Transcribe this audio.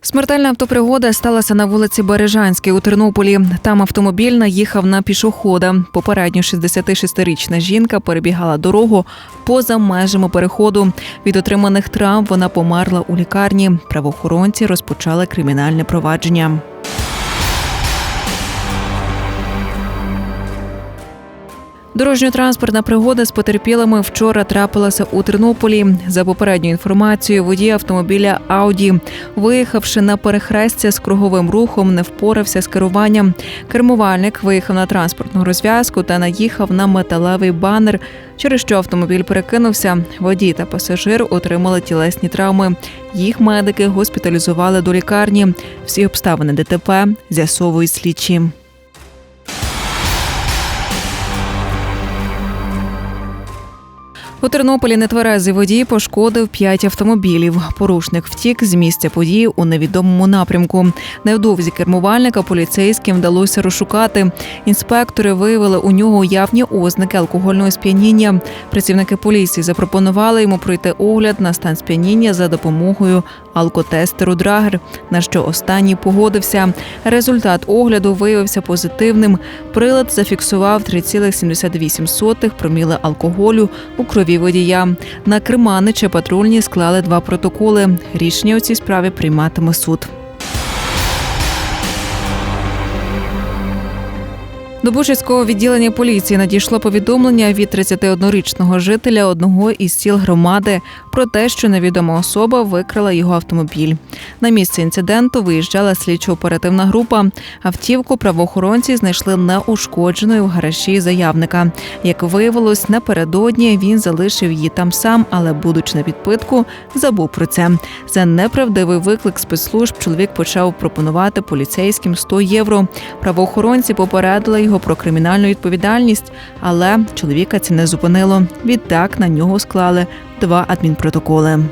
Смертельна автопригода сталася на вулиці Бережанській у Тернополі. Там автомобіль наїхав на пішохода. Попередньо 66-річна жінка перебігала дорогу поза межами переходу. Від отриманих травм вона померла у лікарні. Правоохоронці розпочали кримінальне провадження. Дорожньо-транспортна пригода з потерпілими вчора трапилася у Тернополі. За попередньою інформацією, водій автомобіля Ауді, виїхавши на перехрестя з круговим рухом, не впорався з керуванням. Кермувальник виїхав на транспортну розв'язку та наїхав на металевий банер, через що автомобіль перекинувся. Водій та пасажир отримали тілесні травми. Їх медики госпіталізували до лікарні. Всі обставини ДТП з'ясовують слідчі. У Тернополі нетверезий водій пошкодив п'ять автомобілів. Порушник втік з місця події у невідомому напрямку. Невдовзі кермувальника поліцейським вдалося розшукати. Інспектори виявили у нього явні ознаки алкогольного сп'яніння. Працівники поліції запропонували йому пройти огляд на стан сп'яніння за допомогою алкотестеру Драгер, на що останній погодився. Результат огляду виявився позитивним. Прилад зафіксував 3,78 проміли алкоголю у крові водія. На Криманича патрульні склали два протоколи. Рішення у цій справі прийматиме суд. До Бучацького відділення поліції надійшло повідомлення від 31-річного жителя одного із сіл громади про те, що невідома особа викрала його автомобіль. На місце інциденту виїжджала слідчо-оперативна група. Автівку правоохоронці знайшли неушкодженою в гаражі заявника. Як виявилось, напередодні він залишив її там сам, але, будучи на підпитку, забув про це. За неправдивий виклик спецслужб чоловік почав пропонувати поліцейським 100 євро. Правоохоронці попередили його про кримінальну відповідальність, але чоловіка це не зупинило. Відтак на нього склали два адмінпротоколи.